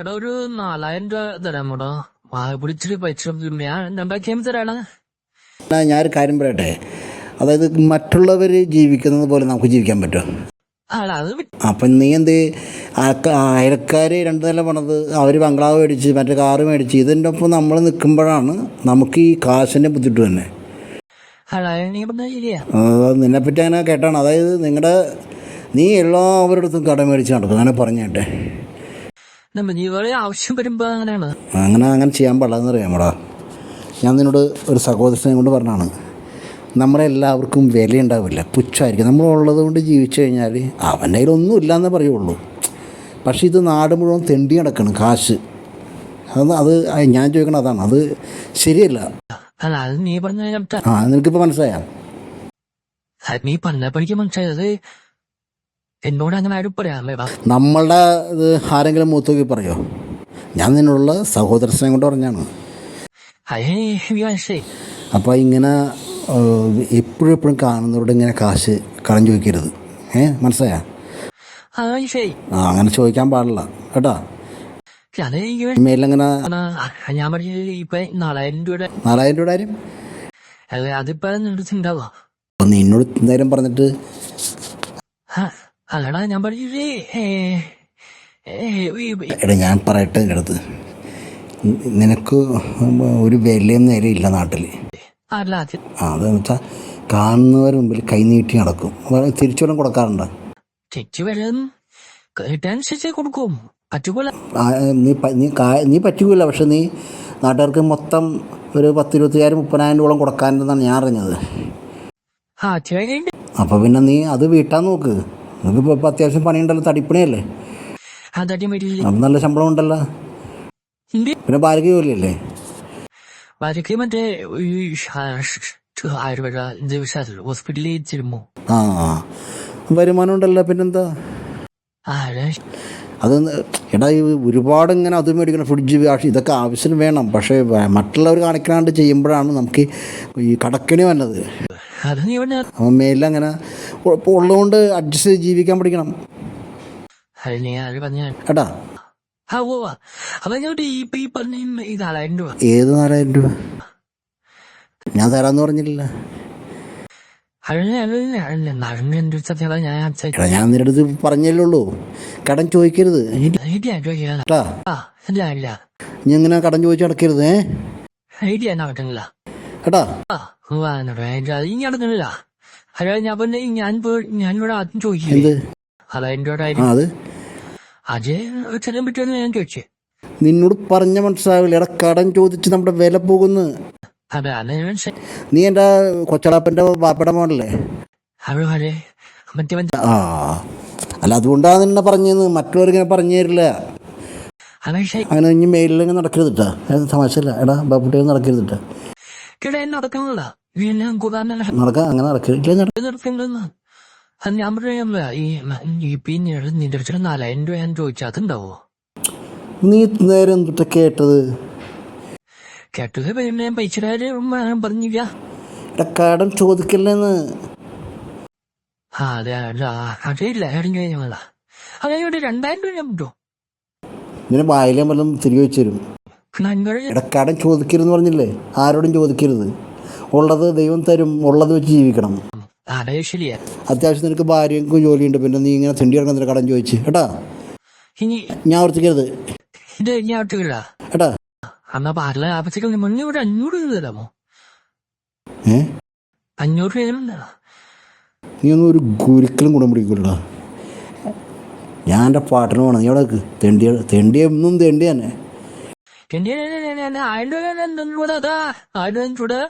എടാ ഒരു നാലായിരം രൂപ തരാമോടാ. പിടിച്ചിട്ട് പൈസ ഞാൻ രണ്ടാക്കിയാൽ തരാണ് ഞാനൊരു കാര്യം പറയട്ടെ? അതായത് മറ്റുള്ളവർ ജീവിക്കുന്നത് പോലെ നമുക്ക് ജീവിക്കാൻ പറ്റുമോ? അപ്പൊ നീ എന്ത് അയൽക്കാര് അയൽക്കാർ രണ്ട് നില പണത് അവർ ബംഗ്ലാവ് മേടിച്ച് മറ്റേ കാറ് മേടിച്ച് ഇതിന്റെ ഒപ്പം നമ്മൾ നിൽക്കുമ്പോഴാണ് നമുക്ക് ഈ കാശിന്റെ ബുദ്ധിമുട്ട് തന്നെ നിന്നെപ്പറ്റി അങ്ങനെ കേട്ടാണ്. അതായത് നിങ്ങളുടെ നീ എല്ലാവരുടെ അടുത്തും കടം മേടിച്ച് നടക്കും. അങ്ങനെ പറഞ്ഞു കേട്ടെ. നമ്മ ജീവളെ ആവശ്യം വരുമ്പോ അങ്ങനെയാണ്. അങ്ങനെ അങ്ങനെ ചെയ്യാൻ പാടില്ലെന്ന് അറിയാമോടാ ഞാൻ നിന്നോട് ഒരു സഹോദരനെ കൊണ്ട് പറഞ്ഞാണ് നമ്മളെല്ലാവർക്കും വിലയുണ്ടാവില്ല പുച്ഛമായിരിക്കും. നമ്മളുള്ളത് കൊണ്ട് ജീവിച്ചു കഴിഞ്ഞാൽ അവന്റെ കയ്യിലൊന്നും ഇല്ലയെന്നേ പറയുള്ളൂ. പക്ഷെ ഇത് നാട് മുഴുവൻ തെണ്ടി നടക്കണം കാശ്. അത് അത് ഞാൻ ചോദിക്കണം അതാണ്. അത് ശരിയല്ല. നീ പറഞ്ഞ ആ നിനക്കിപ്പോൾ മനസ്സിലായാ? നീ പറഞ്ഞപ്പോഴേക്കും മനസ്സിലായത് എന്നോട് അങ്ങനെ ആരും പറയാമേ നമ്മളുടെ ഇത് ആരെങ്കിലും മൂത്ത് പറയോ? ഞാൻ നിന്നുള്ള സഹോദര സ്നേഹം കൊണ്ട് പറഞ്ഞാണ്. അപ്പൊ അപ്പോൾ ഇങ്ങനെ എപ്പോഴും എപ്പോഴും കാണുന്നവരോട് ഇങ്ങനെ കാശ് കടം ചോദിക്കരുത്. ഏ മനസ്സിലായ? ആ അങ്ങനെ ചോദിക്കാൻ പാടില്ല. കേട്ടോ? മേലങ്ങനെ ഞാൻ ഇപ്പൊ നാലായിരം രൂപയുടെ നാലായിരം രൂപയുടെ കാര്യം? അത് അതിപ്പോ നിന്റെ നിന്നോട് എന്തായാലും പറഞ്ഞിട്ട് അല്ലടാ ഞാൻ പറഞ്ഞു എടാ ഞാൻ പറയട്ടെ എന്റെ അടുത്ത് നിനക്ക് ഒരു വിലയും നേരെ നാട്ടിൽ അല്ല ആ അതെന്ന് വെച്ചാൽ കാണുന്നവർ മുമ്പിൽ കൈ നീട്ടി നടക്കും. തിരിച്ചു വല്ലതും കൊടുക്കാറുണ്ടോ. തിരിച്ചു കേട്ടനുസരിച്ച് കൊടുക്കും. നീ നീ നീ പറ്റില്ല പക്ഷെ നീ നാട്ടുകാർക്ക് മൊത്തം ഒരു പത്ത് ഇരുപത്തിയായിരം മുപ്പതിനായിരം രൂപ കൊടുക്കാനെന്നാണ് ഞാൻ അറിഞ്ഞത്. അപ്പോൾ പിന്നെ നീ അത് വീട്ടാൻ നോക്ക്. നിനക്കിപ്പോൾ ഇപ്പോൾ അത്യാവശ്യം പണിയുണ്ടല്ലോ തടിപ്പണിയല്ലേ? അപ്പം നല്ല ശമ്പളം ഉണ്ടല്ലോ. പിന്നെ ഭാര്യയ്ക്ക് ജോലിയല്ലേ വരക്ക് മറ്റേ ആയുർവേദ ദിവസം ഹോസ്പിറ്റലിൽ ചെല്ലുമ്പോ. ആ ആ. വരുമാനം ഉണ്ടല്ലോ പിന്നെന്താ? അത് എടാ ഒരുപാട് ഇങ്ങനെ അത് മേടിക്കണം ഫ്രിഡ്ജ് വാഷ് ഇതൊക്കെ ആവശ്യം വേണം. പക്ഷേ മറ്റുള്ളവർ കാണിക്കാണ്ട് ചെയ്യുമ്പോഴാണ് നമുക്ക് ഈ കടക്കണി വന്നത്. അത് നീ അങ്ങനെ ഇപ്പോൾ ഉള്ളതുകൊണ്ട് അഡ്ജസ്റ്റ് ചെയ്ത് ജീവിക്കാൻ പഠിക്കണം. അത് നീ ആര് പറഞ്ഞ കേട്ടാ? ആ ഓ അപ്പൊ ഞാൻ ഇപ്പൊ ഈ പറഞ്ഞ ഈ നാലായിരം രൂപ. ഏത് നാലായിരം രൂപ? ഞാൻ തരാന്ന് പറഞ്ഞില്ല ഞാൻ നിന്റെ അടുത്ത് പറഞ്ഞല്ലേ ഉള്ളൂ. കടം ചോദിക്കരുത്. നീ ഇങ്ങനെ കടം ചോദിച്ചു അടക്കരുത് ഏ? കേട്ടാ? അതായത് ഞാൻ ഞാൻ ആദ്യം അത്? അത് പറ്റുമെന്ന് ഞാൻ ചോദിച്ചു. നിന്നോട് പറഞ്ഞ മനസ്സിലാവില്ല. എടാ കടം ചോദിച്ച് നമ്മുടെ വില പോകുന്നു. നീ എന്റെ കൊച്ചടാപ്പന്റെ വാപ്പയുടെ മോനല്ലേ? ആ അല്ല അതുകൊണ്ടാണ് നിന്നെ പറഞ്ഞത്. മറ്റുള്ളവർ ഇങ്ങനെ പറഞ്ഞു തരില്ല. അങ്ങനെ ഇനി മെയിലിങ്ങനെ നടക്കരുത് കേട്ടാ അത് തമാശല്ല എടാ ബാപ്പുട്ടി നടക്കരുത് കേട്ടാ നടക്കാം അങ്ങനെ നടക്കില്ല ഇല്ല നട- നടക്കുന്നില്ലെന്ന് അത് ഞാൻ പറയാ ഈ മ- ഈ പിന്നെ നിന്റെ അടുത്ത് നാലായിരം രൂപ ഞാൻ ചോദിച്ചാൽ അതുണ്ടാവോ നീ നേരെ എന്തിട്ട് കേട്ടത് കേട്ടത് പിന്നെ ഞാൻ പൈസ പറഞ്ഞില്ല കടം ചോദിക്കല്ലേന്ന് അതെ രണ്ടായിരം രൂപ ഞാൻ നിന്നെ വായിലെ വല്ലതും തിരികെ വെച്ചു തരും കടം ചോദിക്കരുതെന്ന് പറഞ്ഞില്ലേ ആരോടും ചോദിക്കരുത് ഉള്ളത് ദൈവം തരും ഉള്ളത് വെച്ച് ജീവിക്കണം. അത്യാവശ്യം നിനക്ക് ഭാര്യക്കും ജോലിയുണ്ട് പിന്നെ നീ ഇങ്ങനെ തിണ്ടി ഇറങ്ങുന്ന കടം ചോദിച്ചു. കേട്ടാ? ഞാൻ ഓർത്തിക്കരുത്. ഇത് ഞാൻ ഒട്ടില്ല കേട്ടാ? അന്നാ പാടില്ല ആപത്തേക്ക് മുന്നേ ഇവിടെ അഞ്ഞൂറ് രൂപ തരാമോ? ഏ? അഞ്ഞൂറ് രൂപ തരാമോ? നീ ഒന്നും ഒരു ഗുരുക്കലും ഗുണം പിടിക്കില്ലടാ ഞാൻ എന്റെ പാട്ടിന് പോകണം നീ അവിടെ തെണ്ടി തെണ്ടി എന്നും തെണ്ടി തന്നെ ആയിരം രൂപ ആയിരം രൂപ ചൂട്.